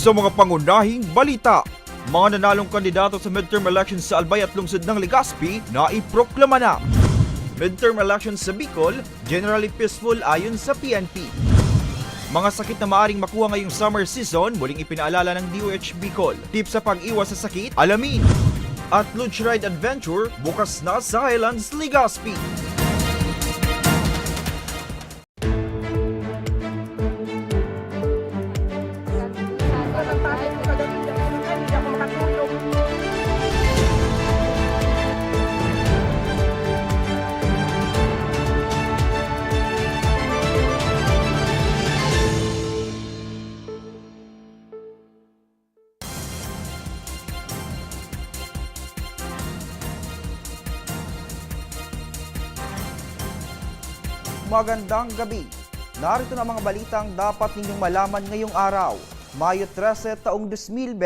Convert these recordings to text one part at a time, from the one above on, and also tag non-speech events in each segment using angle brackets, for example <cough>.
Sa mga pangunahing balita, mga nanalong kandidato sa midterm elections sa Albay at lungsod ng Legazpi na iproklama na. Midterm elections sa Bicol, generally peaceful ayon sa PNP. Mga sakit na maaring makuha ngayong summer season, muling ipinaalala ng DOH Bicol. Tips sa pag-iwas sa sakit, alamin. At Luge Ride Adventure, bukas na sa Highlands, Legazpi. Magandang gabi. Narito na mga balitang dapat ninyong malaman ngayong araw, Mayo 13 taong 2025.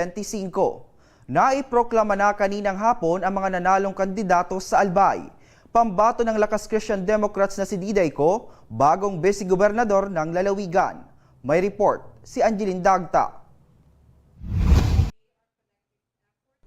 Naiproklama na kaninang hapon ang mga nanalong kandidato sa Albay. Pambato ng Lakas Christian Democrats na si Diday Ko, bagong vice-gobernador ng Lalawigan. May report si Angeline Dagta.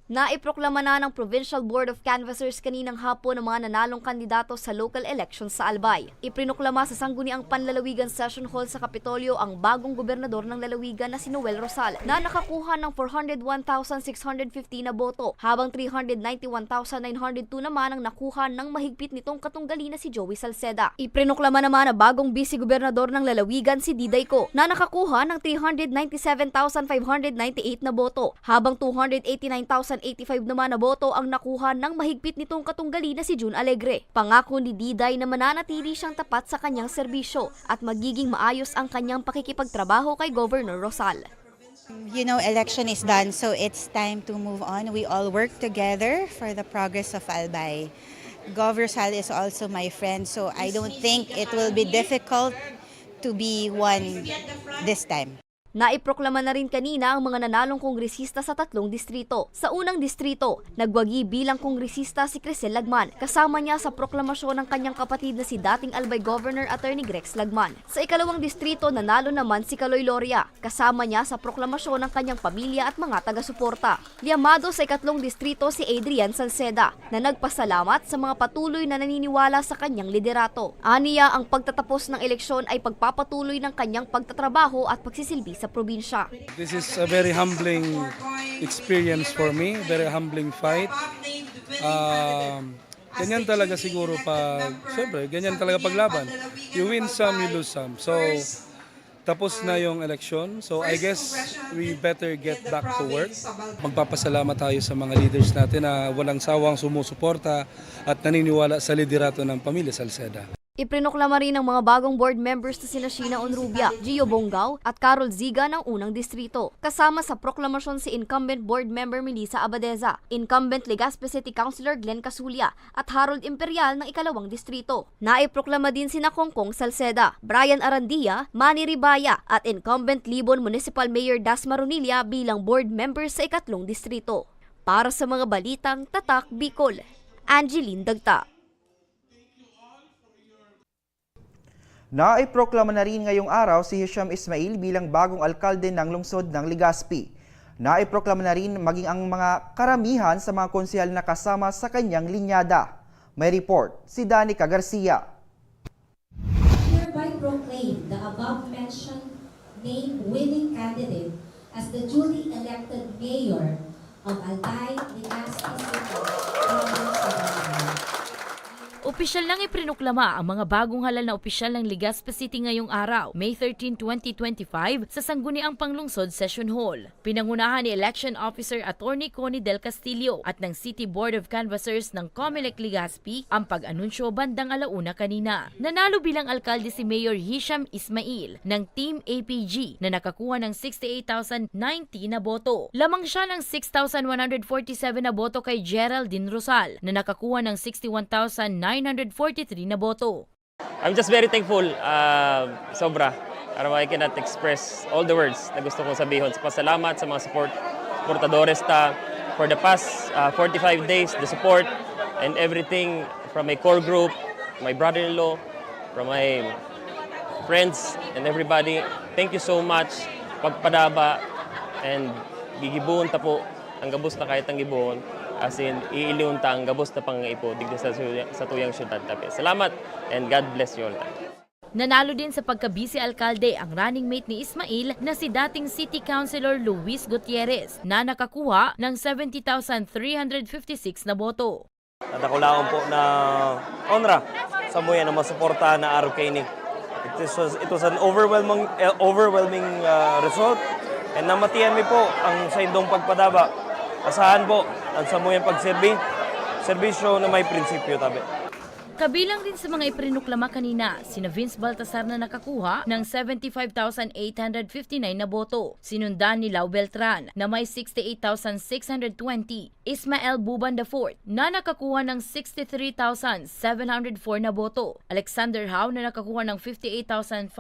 Naiproklama na ng Provincial Board of Canvassers kaninang hapon ang mga nanalong kandidato sa local elections sa Albay. Iprinoklama sa sangguniang Panlalawigan Session Hall sa Kapitolyo ang bagong gobernador ng lalawigan na si Noel Rosal na nakakuha ng 401,650 na boto habang 391,902 naman ang nakuha ng mahigpit nitong katunggali na si Joey Salceda. Iprinoklama naman na bagong vice-gobernador ng lalawigan si Diday Ko na nakakuha ng 397,598 na boto habang 289,085 naman na boto ang nakuha ng mahigpit nitong katunggali na si June Alegre. Pangako ni Diday na mananatili siyang tapat sa kanyang serbisyo at magiging maayos ang kanyang pakikipagtrabaho kay Governor Rosal. You know, election is done, so it's time to move on. We all work together for the progress of Albay. Gov Rizal is also my friend, so I don't think it will be difficult to be one this time. Naiproklama na rin kanina ang mga nanalong kongresista sa tatlong distrito. Sa unang distrito, nagwagi bilang kongresista si Crisel Lagman. Kasama niya sa proklamasyon ng kanyang kapatid na si dating Albay Governor Attorney Grex Lagman. Sa ikalawang distrito, nanalo naman si Kaloy Loria. Kasama niya sa proklamasyon ng kanyang pamilya at mga taga-suporta. Liamado sa ikatlong distrito si Adrian Salceda na nagpasalamat sa mga patuloy na naniniwala sa kanyang liderato. Aniya ang pagtatapos ng eleksyon ay pagpapatuloy ng kanyang pagtatrabaho at pagsisilbi sa probinsya. This is a very humbling experience for me, very humbling fight. Um, ganyan talaga siguro pag, syempre, ganyan talaga paglaban. You win some, you lose some. So, tapos na yung election. So, I guess we better get back to work. Magpapasalamat tayo sa mga leaders natin na walang sawang sumusuporta at naniniwala sa liderato ng pamilya Salceda. Iprinoklama rin ng mga bagong board members na sina Sheena Onrubia, Gio Bongao at Carol Ziga ng unang distrito. Kasama sa proklamasyon si incumbent board member Melissa Abadeza, incumbent Legazpi City Councilor Glenn Casulia at Harold Imperial ng ikalawang distrito. Naiproklama din sina Kongkong Salceda, Brian Arandia, Manny Ribaya at incumbent Libon Municipal Mayor Das Marunilla bilang board members sa ikatlong distrito. Para sa mga balitang Tatak Bicol, Angeline Dagta. Naiproklama na rin ngayong araw si Hisham Ismail bilang bagong alkalde ng lungsod ng Legazpi. Naiproklama na rin maging ang mga karamihan sa mga konsehal na kasama sa kanyang linyada. May report si Danica Garcia. hereby proclaim the above-mentioned named winning candidate as the duly elected mayor of Albay, Legazpi City. Opisyal nang iprinuklama ang mga bagong halal na opisyal ng Legazpi City ngayong araw, May 13, 2025, sa Sangguniang Panglungsod Session Hall. Pinangunahan ni Election Officer Attorney Connie Del Castillo at ng City Board of Canvassers ng Comelec Legazpi ang pag-anunsyo bandang alauna kanina. Nanalo bilang alkalde si Mayor Hisham Ismail ng Team APG na nakakuha ng 68,090 na boto. Lamang siya ng 6,147 na boto kay Geraldine Rosal na nakakuha ng 61,943 na boto. I'm just very thankful, uh, sobra. Parang I cannot express all the words na gusto kong sabihin. Sa pasalamat sa mga support, supportadores ta for the past uh, 45 days, the support and everything from my core group, my brother-in-law, from my friends and everybody. Thank you so much. Pagpadaba and gigibuon ta po ang gabos na kahit ang gibuon as in iiliun ta ang gabos na pangaipo digdi sa, sa tuyang syudad tabi. Salamat and God bless you all. Nanalo din sa pagkabisi alkalde ang running mate ni Ismail na si dating City Councilor Luis Gutierrez na nakakuha ng 70,356 na boto. Natakulaon po na onra sa muya na masuporta na araw kay ni. It was, it was an overwhelming eh, overwhelming uh, result and namatiyan mi po ang sa indong pagpadaba. Asahan po ang sa muyang pagserbi, serbisyo na may prinsipyo tabi. Kabilang rin sa mga iprinuklama kanina, sina Vince Baltasar na nakakuha ng 75,859 na boto. Sinundan ni Lau Beltran na may 68,620. Ismael Buban IV na nakakuha ng 63,704 na boto. Alexander Howe na nakakuha ng 58,530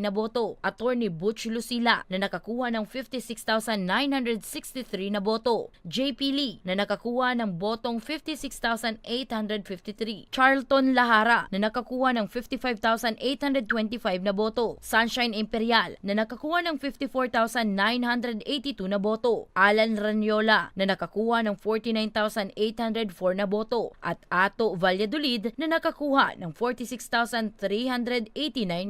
na boto. Attorney Butch Lucila na nakakuha ng 56,963 na boto. JP Lee na nakakuha ng botong 56,853. Charlton Lahara na nakakuha ng 55,825 na boto. Sunshine Imperial na nakakuha ng 54,982 na boto. Alan Ranyola na nakakuha ng 49,804 na boto. At Ato Valladolid na nakakuha ng 46,389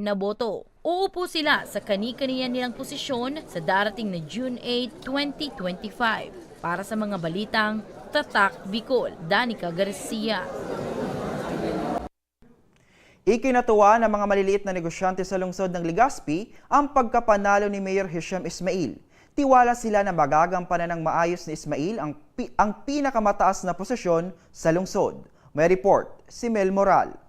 na boto. Uupo sila sa kani-kaniya nilang posisyon sa darating na June 8, 2025. Para sa mga balitang Tatak Bicol, Danica Garcia. Ikinatuwa ng mga maliliit na negosyante sa lungsod ng Legazpi ang pagkapanalo ni Mayor Hisham Ismail. Tiwala sila na magagampanan ng maayos ni Ismail ang, pi- ang pinakamataas na posisyon sa lungsod. May report si Mel Moral.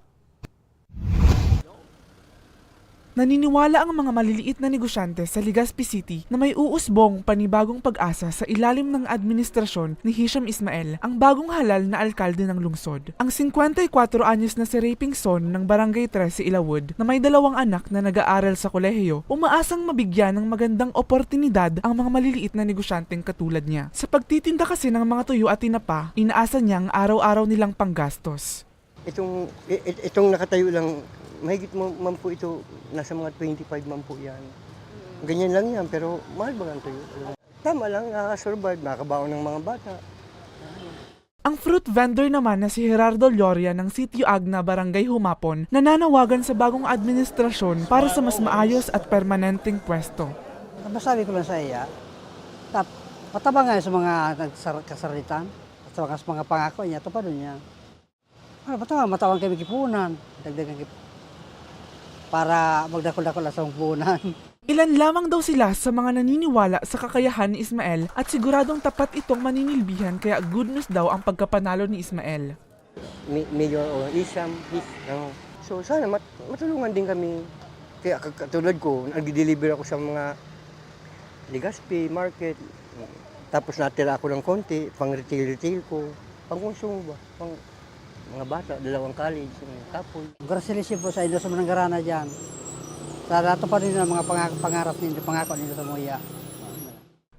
Naniniwala ang mga maliliit na negosyante sa Legazpi City na may uusbong panibagong pag-asa sa ilalim ng administrasyon ni Hisham Ismael, ang bagong halal na alkalde ng lungsod. Ang 54 anyos na si Raping Son ng Barangay 13 Ilawod na may dalawang anak na nag-aaral sa kolehiyo, umaasang mabigyan ng magandang oportunidad ang mga maliliit na negosyanteng katulad niya. Sa pagtitinda kasi ng mga tuyo at tinapa, inaasa niyang araw-araw nilang panggastos. Itong, itong nakatayo lang, mahigit man, man po ito, nasa mga 25 man po yan. Ganyan lang yan, pero mahal ba ang tuyo? Tama lang, nakaka-survive, nakakabaon ng mga bata. Ang fruit vendor naman na si Gerardo Lloria ng Sitio Agna, Barangay Humapon, nananawagan sa bagong administrasyon para sa mas maayos at permanenteng pwesto. Masabi ko lang sa iya, tap, pataba nga sa mga kasaritan, at sa mga, pangako niya, ito pa rin niya. Ano, pataba, matawang kami kipunan, dagdagan kip para magdakol-dakol sa punan. <laughs> Ilan lamang daw sila sa mga naniniwala sa kakayahan ni Ismael at siguradong tapat itong maninilbihan kaya good news daw ang pagkapanalo ni Ismael. Mi- Mayor o Isam, Is, ano. So sana mat, matulungan din kami. Kaya katulad ko, nag-deliver ako sa mga Legazpi, market. Tapos natira ako ng konti, pang retail-retail ko. Pang konsumo ba? Pang mga bata, dalawang college, mga kapoy. Congratulations po sa inyo sa mananggarana dyan. Sa lahat pa rin ng mga pangako, pangarap ninyo, pangako ninyo sa Moya.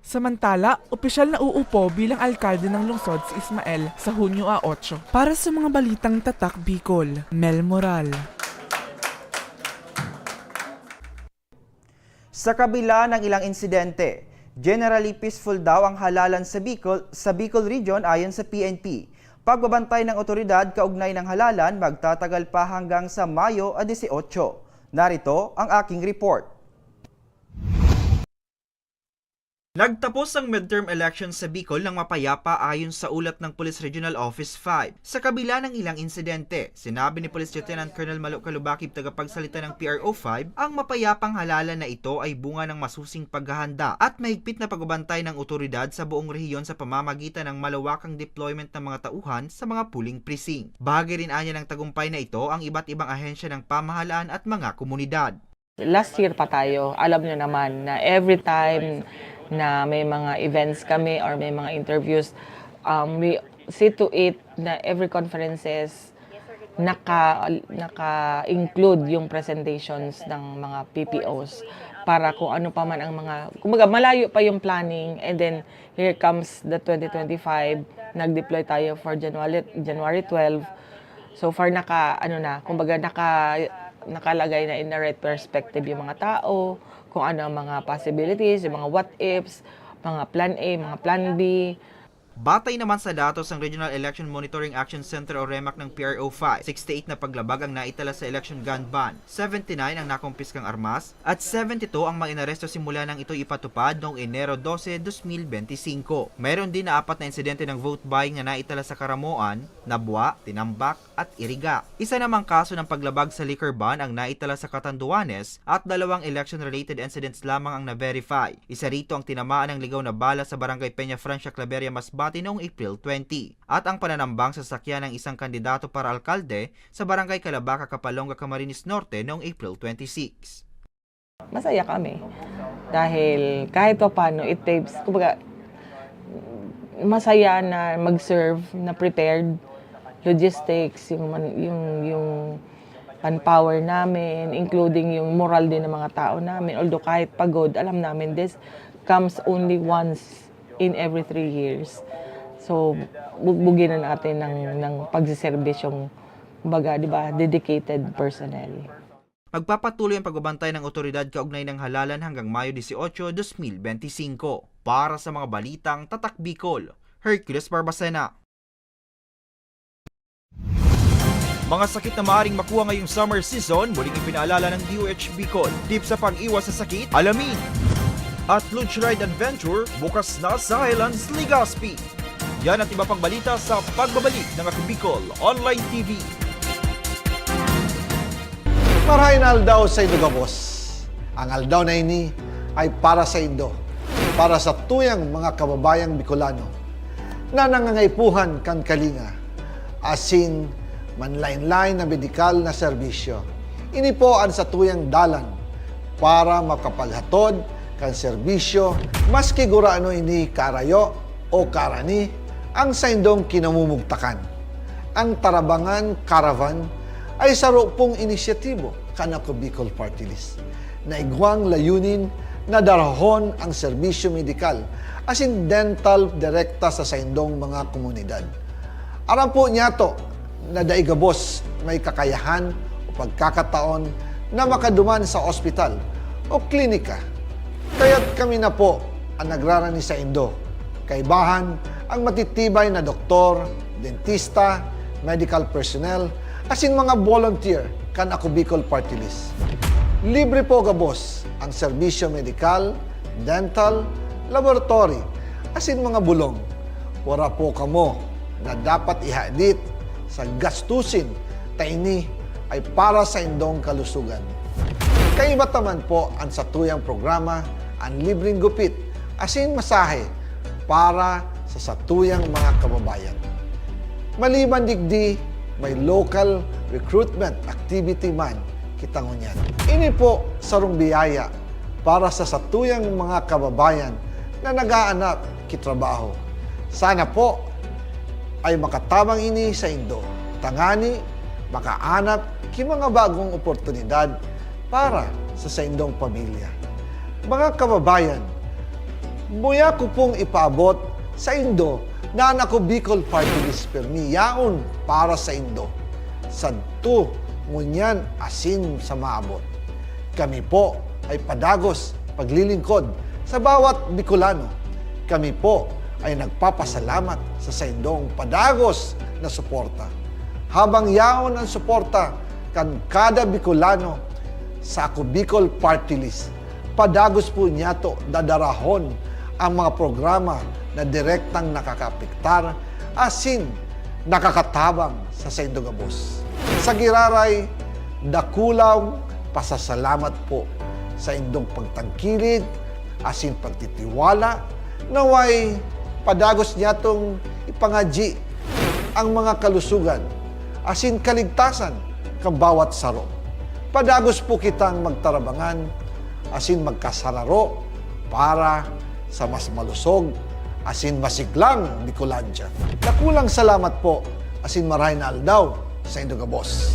Samantala, opisyal na uupo bilang alkalde ng lungsod si Ismael sa Hunyo a 8. Para sa mga balitang tatak Bicol, Mel Moral. Sa kabila ng ilang insidente, generally peaceful daw ang halalan sa Bicol, sa Bicol Region ayon sa PNP. Pagbabantay ng otoridad kaugnay ng halalan magtatagal pa hanggang sa Mayo 18. Narito ang aking report. Nagtapos ang midterm elections sa Bicol ng mapayapa ayon sa ulat ng Police Regional Office 5. Sa kabila ng ilang insidente, sinabi ni Police Lieutenant Colonel Malo Kalubakib tagapagsalita ng PRO 5, ang mapayapang halalan na ito ay bunga ng masusing paghahanda at mahigpit na pagbabantay ng otoridad sa buong rehiyon sa pamamagitan ng malawakang deployment ng mga tauhan sa mga puling precinct. Bahagi rin anya ng tagumpay na ito ang iba't ibang ahensya ng pamahalaan at mga komunidad. Last year pa tayo, alam nyo naman na every time na may mga events kami or may mga interviews, um, we see to it na every conferences naka, naka-include yung presentations ng mga PPOs para kung ano pa man ang mga, kumbaga malayo pa yung planning and then here comes the 2025, nag-deploy tayo for January, January 12. So far naka, ano na, kumbaga naka nakalagay na in the right perspective yung mga tao, kung ano ang mga possibilities, yung mga what ifs, mga plan A, mga plan B, Batay naman sa datos ng Regional Election Monitoring Action Center o REMAC ng PRO5, 68 na paglabag ang naitala sa election gun ban, 79 ang nakumpiskang armas, at 72 ang mga inaresto simula nang ito ipatupad noong Enero 12, 2025. Mayroon din na apat na insidente ng vote buying na naitala sa Karamoan, Nabwa, Tinambak, at Iriga. Isa namang kaso ng paglabag sa liquor ban ang naitala sa Catanduanes at dalawang election-related incidents lamang ang na-verify. Isa rito ang tinamaan ng ligaw na bala sa barangay Peña Francia, Claveria, Masbate noong April 20. At ang pananambang sa sakyan ng isang kandidato para alkalde sa barangay Calabaca, Kapalonga, Camarines Norte noong April 26. masaya kami. Dahil kahit pa paano, it takes, kumbaga, masaya na mag-serve, na prepared, logistics, yung, man- yung, yung manpower namin, including yung moral din ng mga tao namin. Although kahit pagod, alam namin this comes only once in every three years. So, bugbugin na natin ng, ng pagsiservisyong, kumbaga, di ba, dedicated personnel. Magpapatuloy ang pagbabantay ng otoridad kaugnay ng halalan hanggang Mayo 18, 2025. Para sa mga balitang Tatak Bicol, Hercules Barbacena. Mga sakit na maaaring makuha ngayong summer season, muling ipinaalala ng DOH Bicol. Tips sa pag-iwas sa sakit, alamin. At Luge Ride Adventure, bukas na sa Highlands Legazpi. Yan at iba pang balita sa pagbabalik ng Ako Bicol Online TV. Marahin aldaw sa Indogabos. Ang aldaw na ini ay para sa Indo, para sa tuyang mga kababayang Bicolano na nangangaipuhan kan kalinga, asin manlain-lain na medikal na serbisyo. Ini po ang sa tuyang dalan para makapaghatod kan serbisyo maski guraano ini karayo o karani ang sa indong kinamumugtakan. Ang Tarabangan Caravan ay saro pong inisyatibo kanako Bicol Party List na igwang layunin na darahon ang serbisyo medikal as in dental direkta sa saindong mga komunidad. Aram po niya to na daigabos may kakayahan o pagkakataon na makaduman sa ospital o klinika. Kaya't kami na po ang nagrarani sa Indo. Kaibahan ang matitibay na doktor, dentista, medical personnel, asin mga volunteer kan ako Bicol Party List. Libre po gabos ang serbisyo medikal, dental, laboratory, asin mga bulong. Wala po kamo na dapat ihadit sa gastusin taini ay para sa indong kalusugan. Kaiba taman po ang satuyang programa ang libreng gupit asin masahe para sa satuyang mga kababayan. Maliban digdi, may local recruitment activity man kitangon yan. Ini po sarong biyaya para sa satuyang mga kababayan na nag-aanap kitrabaho. Sana po ay makatabang ini sa Indo. Tangani, makaanap ki mga bagong oportunidad para sa sa Indong pamilya. Mga kababayan, Buya ko pong ipaabot sa Indo na anak ko Bicol Party List Permi yaon para sa Indo. Sadto ngunyan asin sa maabot. Kami po ay padagos paglilingkod sa bawat Bicolano. Kami po ay nagpapasalamat sa saindong padagos na suporta. Habang yaon ang suporta kan kada Bicolano sa ako Bicol Party List, padagos po niya to dadarahon ang mga programa na direktang nakakapiktar asin nakakatabang sa Saindogabos. Sa Giraray, dakulaw pasasalamat po sa indong pagtangkilig asin pagtitiwala naway padagos niya tong ipangaji ang mga kalusugan asin kaligtasan kang bawat saro. Padagos po kitang magtarabangan asin magkasararo para sa mas malusog, asin masiglang Bicolandia. Nakulang salamat po, asin marahay na aldaw sa Indogabos.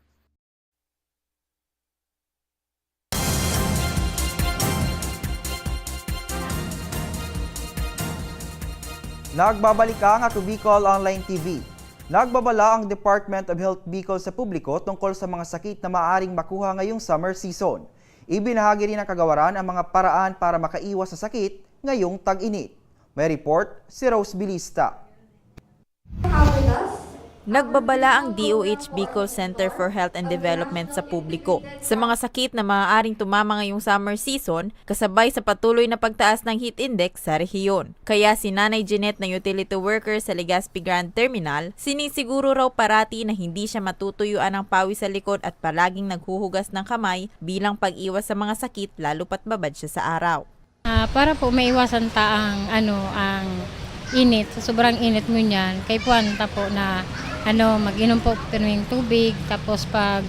Nagbabalik ang Ako Bicol Online TV. Nagbabala ang Department of Health Bicol sa publiko tungkol sa mga sakit na maaaring makuha ngayong summer season. Ibinahagi rin ng kagawaran ang mga paraan para makaiwas sa sakit ngayong tag-init. May report si Rose Bilista. Nagbabala ang DOH Bicol Center for Health and Development sa publiko sa mga sakit na maaaring tumama ngayong summer season kasabay sa patuloy na pagtaas ng heat index sa rehiyon. Kaya si Nanay Jeanette na utility worker sa Legazpi Grand Terminal, sinisiguro raw parati na hindi siya matutuyuan ng pawis sa likod at palaging naghuhugas ng kamay bilang pag-iwas sa mga sakit lalo pat babad siya sa araw. Ah, para po maiwasan ta ang ano ang init, sa sobrang init mo niyan, kay puwanta po na ano, mag-inom po kaming tubig, tapos pag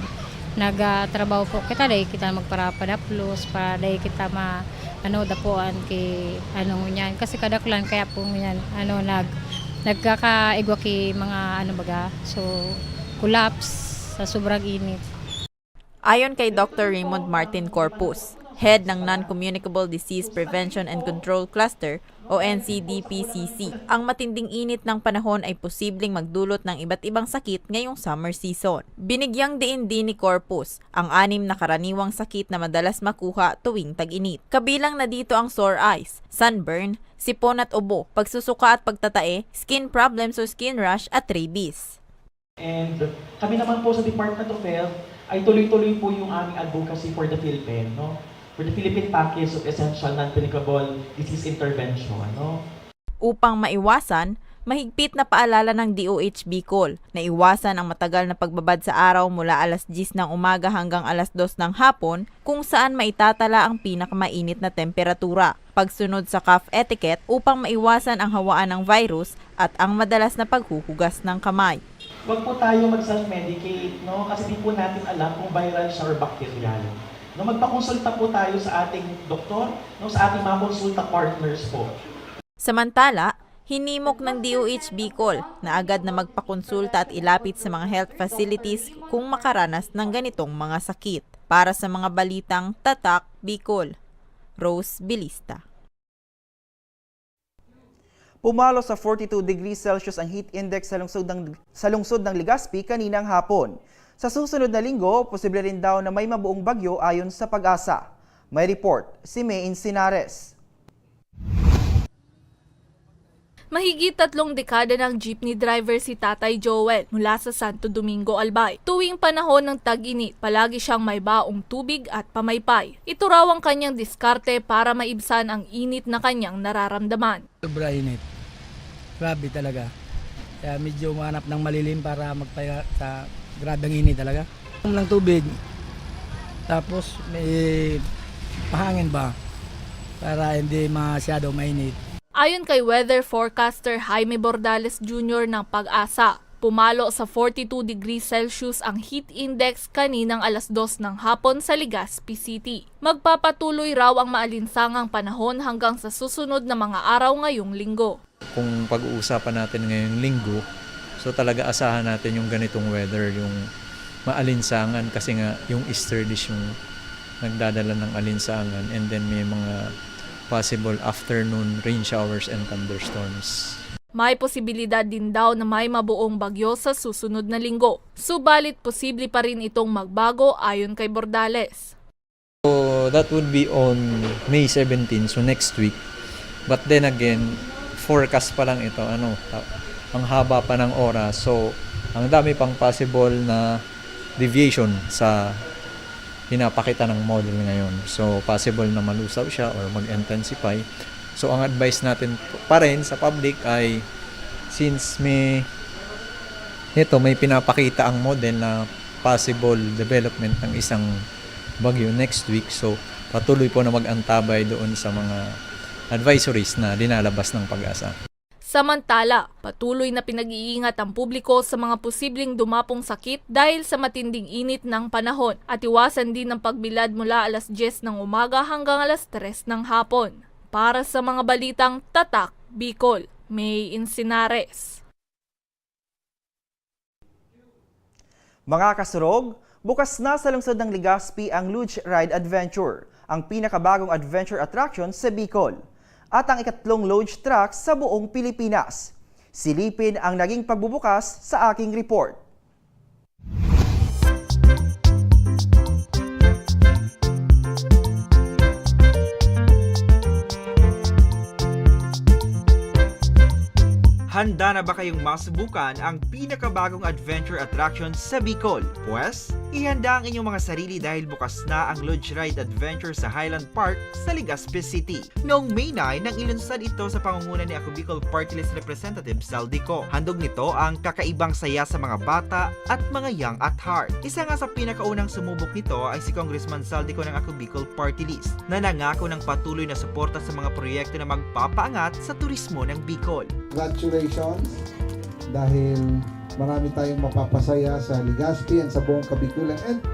nagatrabaho po kita, dahil kita magparapadaplos, para dahil kita ma, ano, dapuan kay, ano, niyan. Kasi kadaklan, kaya po niyan, ano, nag, nagkakaigwa kay mga, ano baga, so, collapse sa sobrang init. Ayon kay Dr. Raymond Martin Corpus, head ng Non-Communicable Disease Prevention and Control Cluster o NCDPCC, ang matinding init ng panahon ay posibleng magdulot ng iba't ibang sakit ngayong summer season. Binigyang diin din ni Corpus ang anim na karaniwang sakit na madalas makuha tuwing tag-init. Kabilang na dito ang sore eyes, sunburn, sipon at ubo, pagsusuka at pagtatae, skin problems o skin rash at rabies. And kami naman po sa Department of Health ay tuloy-tuloy po yung aming advocacy for the Philippine, no? For the Philippine Package of Essential Non-Communicable Disease Intervention, no? Upang maiwasan, mahigpit na paalala ng DOH Bicol na iwasan ang matagal na pagbabad sa araw mula alas 10 ng umaga hanggang alas 2 ng hapon kung saan maitatala ang pinakamainit na temperatura. Pagsunod sa cough etiquette upang maiwasan ang hawaan ng virus at ang madalas na paghuhugas ng kamay. Huwag po tayo mag-self-medicate, no? Kasi di po natin alam kung viral siya or bacterial. No, magpakonsulta po tayo sa ating doktor, no, sa ating mga konsulta partners po. Samantala, hinimok ng DOH Bicol na agad na magpakonsulta at ilapit sa mga health facilities kung makaranas ng ganitong mga sakit. Para sa mga balitang Tatak Bicol, Rose Bilista. Pumalo sa 42 degrees Celsius ang heat index sa lungsod ng, sa lungsod ng Legazpi kaninang hapon. Sa susunod na linggo, posible rin daw na may mabuong bagyo ayon sa pag-asa. May report si May Insinares. Mahigit tatlong dekada ng jeepney driver si Tatay Joel mula sa Santo Domingo, Albay. Tuwing panahon ng tag-init, palagi siyang may baong tubig at pamaypay. Ito raw ang kanyang diskarte para maibsan ang init na kanyang nararamdaman. Sobra init. Grabe talaga. Kaya medyo mahanap ng malilim para magpahinga sa grabe ang init talaga. Ang lang tubig. Tapos may mahangin ba para hindi masyado mainit. Ayon kay weather forecaster Jaime Bordales Jr. ng Pag-asa, pumalo sa 42 degrees Celsius ang heat index kaninang alas 2 ng hapon sa Legazpi City. Magpapatuloy raw ang maalinsangang panahon hanggang sa susunod na mga araw ngayong linggo. Kung pag-uusapan natin ngayong linggo, so talaga asahan natin yung ganitong weather, yung maalinsangan kasi nga yung easterlies yung nagdadala ng alinsangan and then may mga possible afternoon rain showers and thunderstorms. May posibilidad din daw na may mabuong bagyo sa susunod na linggo. Subalit posible pa rin itong magbago ayon kay Bordales. So that would be on May 17, so next week. But then again, forecast pa lang ito, ano, ang haba pa ng oras. So, ang dami pang possible na deviation sa pinapakita ng model ngayon. So, possible na malusaw siya or mag-intensify. So, ang advice natin pa rin sa public ay since may ito may pinapakita ang model na possible development ng isang bagyo next week. So, patuloy po na mag-antabay doon sa mga advisories na dinalabas ng pag-asa. Samantala, patuloy na pinag-iingat ang publiko sa mga posibleng dumapong sakit dahil sa matinding init ng panahon at iwasan din ang pagbilad mula alas 10 ng umaga hanggang alas 3 ng hapon. Para sa mga balitang Tatak, Bicol, May Insinares. Mga kasurog, bukas na sa lungsod ng Legazpi ang Luge Ride Adventure, ang pinakabagong adventure attraction sa Bicol at ang ikatlong Luge Track sa buong Pilipinas. Silipin ang naging pagbubukas sa aking report. Handa na ba kayong masubukan ang pinakabagong adventure attraction sa Bicol? Pwes, ihanda ang inyong mga sarili dahil bukas na ang Lodge Ride Adventure sa Highland Park sa Legazpi City. Noong May 9, nang ilunsad ito sa pangunguna ni Ako Bicol Party List Representative Saldico. Handog nito ang kakaibang saya sa mga bata at mga young at heart. Isa nga sa pinakaunang sumubok nito ay si Congressman Saldico ng Ako Bicol Party List na nangako ng patuloy na suporta sa mga proyekto na magpapaangat sa turismo ng Bicol. Congratulations dahil marami tayong mapapasaya sa Legazpi and sa buong Kabikulan and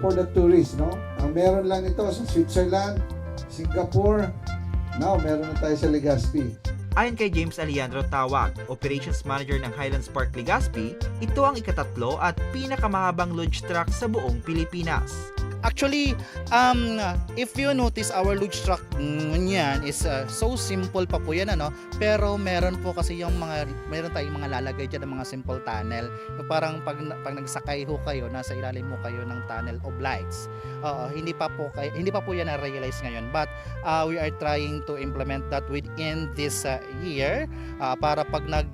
for the tourists, no? Ang meron lang ito sa Switzerland, Singapore, now meron na tayo sa Legazpi. Ayon kay James Alejandro Tawag, Operations Manager ng Highlands Park Legazpi, ito ang ikatatlo at pinakamahabang lodge track sa buong Pilipinas. Actually, um, if you notice our luge truck niyan is uh, so simple pa po yan ano, pero meron po kasi yung mga meron tayong mga lalagay diyan ng mga simple tunnel. Parang pag pag nagsakay ho kayo, nasa ilalim mo kayo ng tunnel of lights. Oo, hindi pa po kay, hindi pa po yan na-realize ngayon. But uh, we are trying to implement that within this uh, year uh, para pag nag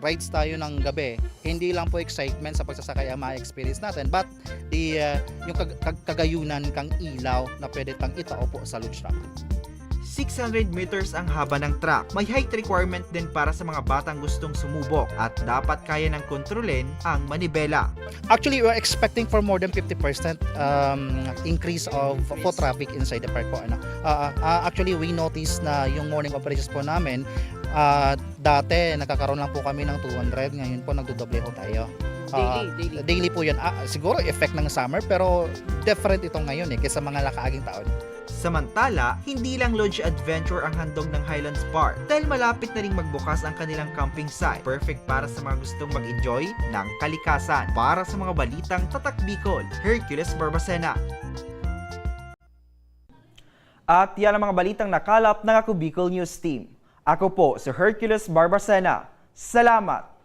rides tayo ng gabi, hindi lang po excitement sa pagsasakay ang ma-experience natin, but the, uh, yung kag- kag- kagayunan kang ilaw na pwede tang itao po sa luge track. 600 meters ang haba ng track. May height requirement din para sa mga batang gustong sumubok at dapat kaya ng kontrolin ang manibela. Actually, we're expecting for more than 50% um, increase of foot traffic inside the park po. Ano. Uh, uh, actually, we noticed na yung morning operations po namin, uh, dati nagkakaroon lang po kami ng 200, ngayon po nagdodoble po tayo. Uh, Daily, daily. po yan. Ah, siguro effect ng summer, pero different ito ngayon eh, kaysa mga lakaaging taon. Samantala, hindi lang lodge adventure ang handog ng Highlands Park dahil malapit na ring magbukas ang kanilang camping site. Perfect para sa mga gustong mag-enjoy ng kalikasan. Para sa mga balitang Tatak Bicol, Hercules Barbacena. At yan ang mga balitang nakalap ng Ako Bicol News Team. Ako po si Hercules Barbacena. Salamat!